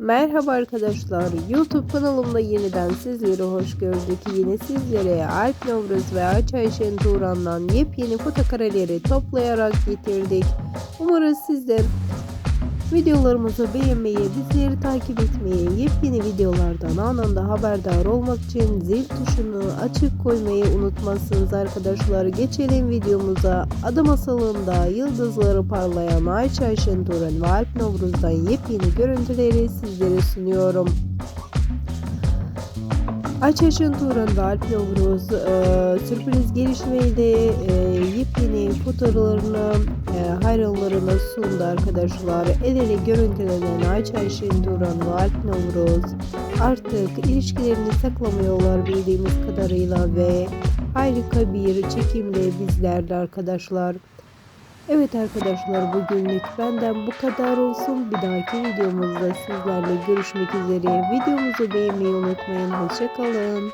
Merhaba arkadaşlar. YouTube kanalımda yeniden sizleri hoş gördük. Yine sizlere Alp Novruz ve Ayça Ayşen Turan'dan yepyeni foto kareleri toplayarak getirdik. Umarız sizler videolarımızı beğenmeyi, bizleri takip etmeyi, yepyeni videolardan anında haberdar olmak için zil tuşunu açık koymayı unutmazsınız arkadaşlar. Geçelim videomuza. Adı masalında yıldızları parlayan Ayça Ayşen Turan ve Alp Novruz'dan yepyeni görüntüleri sizlere sunuyorum. Turan ve Alp Novruz e, sürpriz gelişmeyle e, yepyeni fotoğraflarını e, hayranlarına sundu arkadaşlar. El ele görüntülenen Ayşen Turan ve Alp Novruz artık ilişkilerini saklamıyorlar bildiğimiz kadarıyla ve harika bir çekimle bizlerle arkadaşlar. Evet arkadaşlar bugünlük benden bu kadar olsun. Bir dahaki videomuzda sizlerle görüşmek üzere. Videomuzu beğenmeyi unutmayın. Hoşçakalın.